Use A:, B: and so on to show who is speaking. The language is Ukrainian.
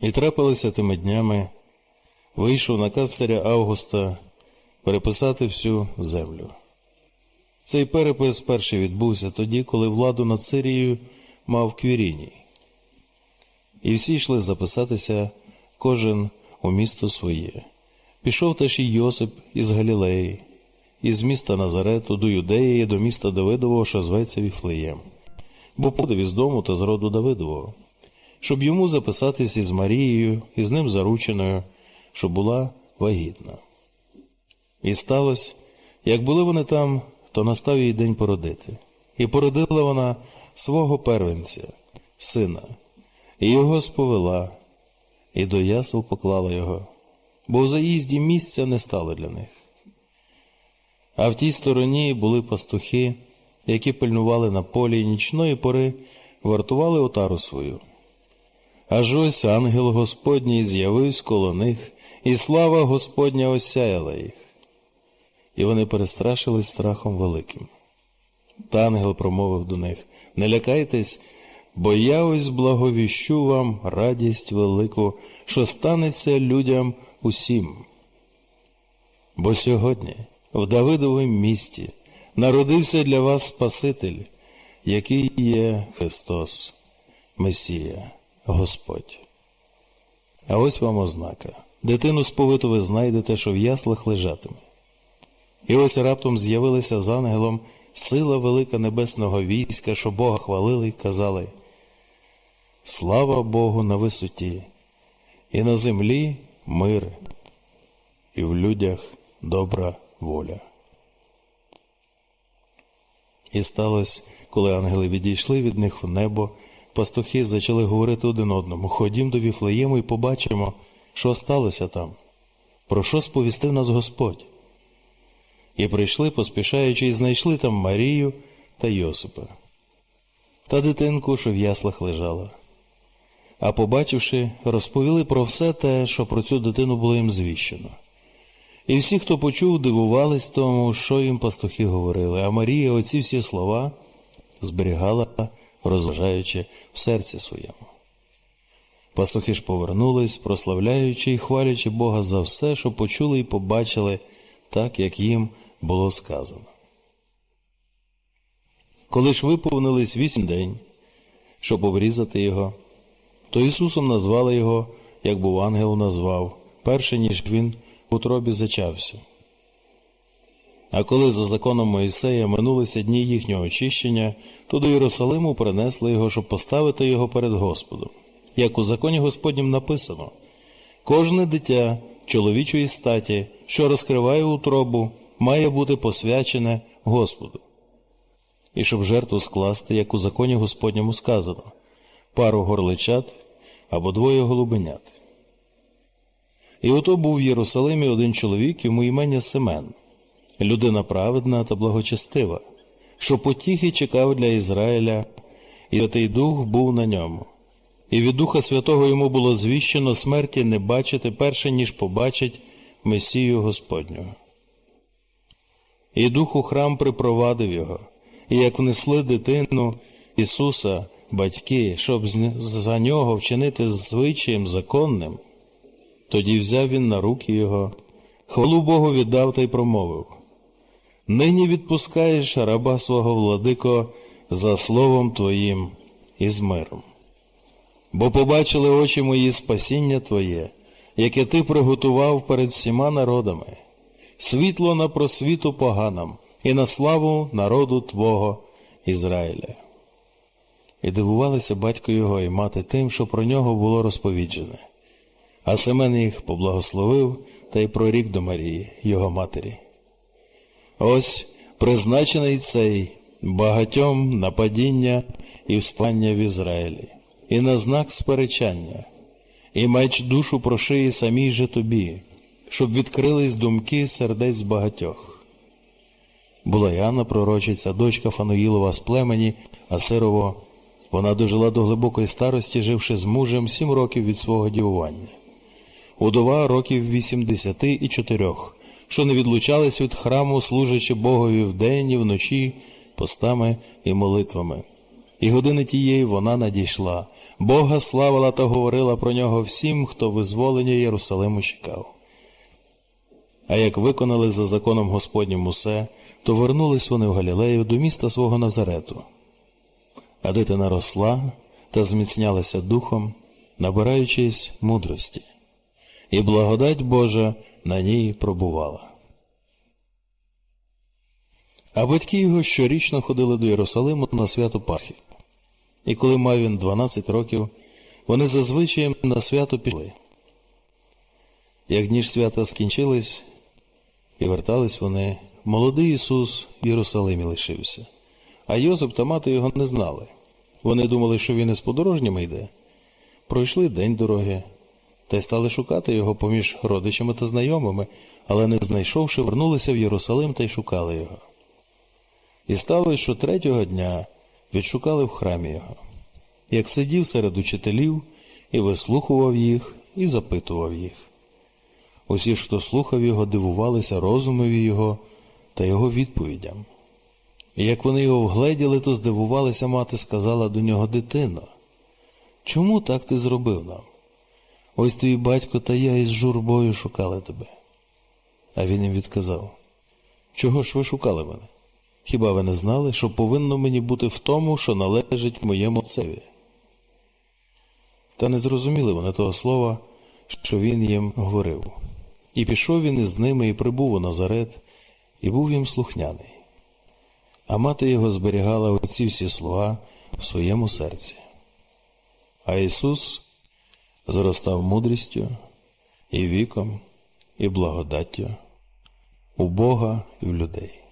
A: І трапилося тими днями, вийшов наказ царя Августа переписати всю землю. Цей перепис перший відбувся тоді, коли владу над Сирією мав Квіріній. І всі йшли записатися, кожен у місто своє. Пішов теж і Йосип із Галілеї, із міста Назарету до Юдеї, до міста Давидового, що зветься Віфлеєм, бо подав із дому та з роду Давидового, щоб йому записатись із Марією, і з ним зарученою, що була вагітна. І сталося, як були вони там, то настав їй день породити. І породила вона свого первенця, сина, і його сповела, і до ясел поклала його, бо в заїзді місця не стало для них. А в тій стороні були пастухи, які пильнували на полі і нічної пори вартували отару свою. Аж ось ангел Господній з'явився коло них, і слава Господня осяяла їх. І вони перестрашились страхом великим. Та ангел промовив до них Не лякайтесь, бо я ось благовіщу вам радість велику, що станеться людям усім. Бо сьогодні в Давидовому місті народився для вас Спаситель, який є Христос, Месія, Господь. А ось вам ознака. Дитину сповиту ви знайдете, що в яслах лежатиме. І ось раптом з'явилася з ангелом сила велика небесного війська, що Бога хвалили й казали Слава Богу на висоті, і на землі мир, і в людях добра воля. І сталося, коли ангели відійшли від них в небо, пастухи почали говорити один одному Ходім до Віфлеєму і побачимо, що сталося там, про що сповістив нас Господь. І прийшли, поспішаючи, і знайшли там Марію та Йосипа та дитинку, що в яслах лежала. А побачивши, розповіли про все те, що про цю дитину було їм звіщено. І всі, хто почув, дивувались тому, що їм пастухи говорили, а Марія оці всі слова зберігала, розважаючи в серці своєму. Пастухи ж повернулись, прославляючи і хвалячи Бога за все, що почули і побачили, так, як їм було сказано. Коли ж виповнились вісім день, щоб обрізати його, то Ісусом назвали його, як був ангел назвав, перше ніж він в утробі зачався. А коли за законом Моїсея минулися дні їхнього очищення, то до Єрусалиму принесли його, щоб поставити його перед Господом. Як у законі Господнім написано, кожне дитя чоловічої статі, що розкриває утробу, має бути посвячене Господу. І щоб жертву скласти, як у законі Господньому сказано, пару горличат або двоє голубенят. І ото був в Єрусалимі один чоловік, йому імення Семен, людина праведна та благочестива, що потіхи чекав для Ізраїля, і отий дух був на ньому. І від Духа Святого йому було звіщено смерті не бачити перше, ніж побачить Месію Господнього. І дух у храм припровадив його, і як внесли дитину Ісуса, батьки, щоб за нього вчинити звичаєм законним, тоді взяв він на руки його, хвалу Богу віддав та й промовив Нині відпускаєш раба свого владико за словом Твоїм і з миром. Бо побачили очі мої спасіння Твоє, яке Ти приготував перед всіма народами, світло на просвіту поганам і на славу народу Твого Ізраїля. І дивувалися батько його і мати тим, що про нього було розповіджене. А Семен їх поблагословив та й прорік до Марії, його матері. Ось призначений цей багатьом нападіння і встання в Ізраїлі, і на знак сперечання, і меч душу прошиє самій же тобі, щоб відкрились думки сердець багатьох. Була Яна, пророчиця, дочка Фануїлова з племені, Асирово. Вона дожила до глибокої старості, живши з мужем сім років від свого дівування. Удова років вісімдесяти і чотирьох, що не відлучались від храму, служачи Богові вдень і вночі, постами і молитвами. І години тієї вона надійшла. Бога славила та говорила про нього всім, хто визволення Єрусалиму чекав. А як виконали за законом Господнім усе, то вернулись вони в Галілею до міста свого Назарету. А дитина росла та зміцнялася духом, набираючись мудрості, і благодать Божа на ній пробувала. А батьки його щорічно ходили до Єрусалиму на свято Пасхи. І коли мав він 12 років, вони зазвичай на свято пішли. Як дні ж свята скінчились, і вертались вони, молодий Ісус в Єрусалимі лишився, а Йосип та мати його не знали. Вони думали, що він із подорожніми йде. Пройшли день дороги, та й стали шукати його поміж родичами та знайомими, але не знайшовши, вернулися в Єрусалим та й шукали його. І сталося, що третього дня відшукали в храмі його, як сидів серед учителів і вислухував їх, і запитував їх. Усі хто слухав його, дивувалися розумові його та його відповідям. І як вони його вгледіли, то здивувалися, мати сказала до нього дитино. Чому так ти зробив нам? Ось твій батько та я із журбою шукали тебе. А він їм відказав: Чого ж ви шукали мене? Хіба ви не знали, що повинно мені бути в тому, що належить моєму отцеві? Та не зрозуміли вони того слова, що він їм говорив. І пішов він із ними і прибув у Назарет, і був їм слухняний. А мати його зберігала оці всі слова в своєму серці. А Ісус зростав мудрістю і віком, і благодаттю у Бога і в людей.